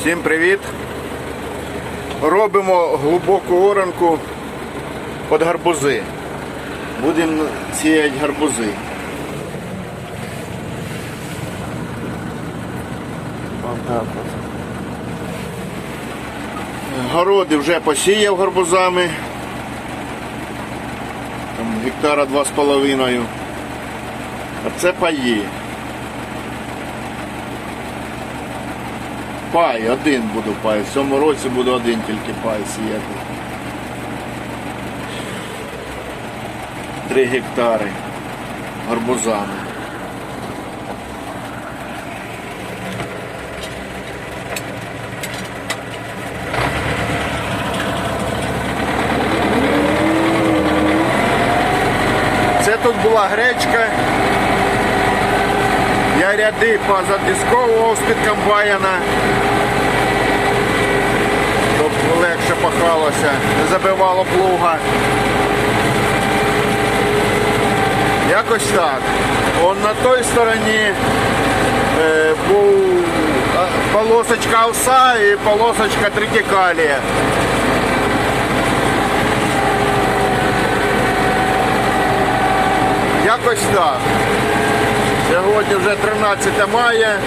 Всім привіт! Робимо глибоку оранку під гарбузи. Будемо сіяти гарбузи. Городи вже посіяв гарбузами. Там гектара два з половиною. А це паї. Пай, один буду пай. В цьому році буду один тільки пай сіяти. Три гектари гарбузами. Це тут була гречка. Я ряди позадисковував з-під комбайна, пахалося, не забивало плуга. Якось так. Он на той стороні е, був полосочка овса і полосочка тритикалія. Якось так. Сьогодні вже 13 мая.